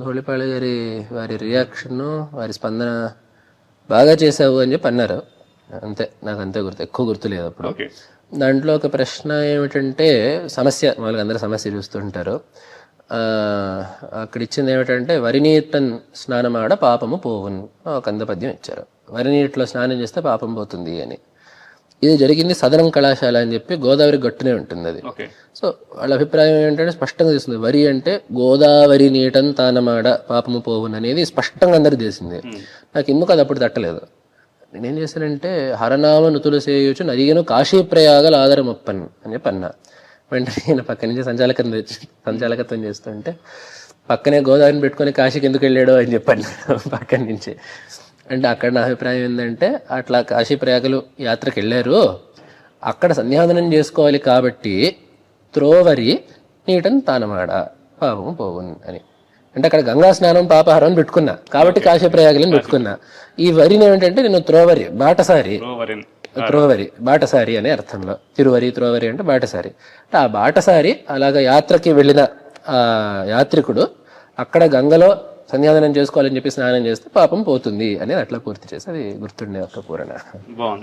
ధూళిపాళ గారి వారి రియాక్షన్ వారి స్పందన బాగా చేసావు అని చెప్పి అన్నారు. అంతే నాకు అంతే గుర్తు ఎక్కువ గుర్తులేదు అప్పుడు. దాంట్లో ఒక ప్రశ్న ఏమిటంటే సమస్య వాళ్ళకి అందరూ సమస్య చూస్తుంటారు. అక్కడ ఇచ్చింది ఏమిటంటే వరి నీటన్ స్నానమాడ పాపము పోవును. ఒక అంద పద్యం ఇచ్చారు. వరి నీటిలో స్నానం చేస్తే పాపం పోతుంది అని. ఇది జరిగింది సదనం కళాశాల అని చెప్పి గోదావరి గట్టునే ఉంటుంది అది. సో వాళ్ళ అభిప్రాయం ఏంటంటే స్పష్టంగా తెలిసింది వరి అంటే గోదావరి నీటన్ తానమాడ పాపము పోవును అనేది స్పష్టంగా అందరికి తెలిసింది. నాకు ఎందుకు అది అప్పుడు తట్టలేదు. నేనేం చేశానంటే హరనామ నుతులు సేయుచు నదిగను కాశీ ప్రయాగల ఆధారమప్పన్ అని చెప్పి అన్నా. వెంటనే ఈయన పక్క నుంచి సంచాలకత్వం తెచ్చి- సంచాలకత్వం చేస్తుంటే పక్కనే గోదావరిని పెట్టుకొని కాశీకి ఎందుకు వెళ్ళాడో అని చెప్పాను పక్కన నుంచి. అంటే అక్కడ నా అభిప్రాయం ఏంటంటే అట్లా కాశీ ప్రయాగలు యాత్రకు వెళ్ళారు అక్కడ సంధ్యావందనం చేసుకోవాలి కాబట్టి త్రోవరి నీటన్ తానమాడ పాపం పోవున్ అని. అంటే అక్కడ గంగా స్నానం పాపహారం అని పెట్టుకున్నా. కాబట్టి కాశీ ప్రయాగలని పెట్టుకున్నా. ఈ వరిని ఏమిటంటే నేను త్రోవరి బాటసారి. త్రోవరి బాటసారి అనే అర్థంలో. తిరువరి త్రోవరి అంటే బాటసారి. అంటే ఆ బాటసారి అలాగ యాత్రకి వెళ్ళిన ఆ యాత్రికుడు అక్కడ గంగలో సంధ్యాదనం చేసుకోవాలని చెప్పి స్నానం చేస్తే పాపం పోతుంది అనేది అట్లా పూర్తి చేసి అది గుర్తుండే ఒక పూరణ. బాగుంది.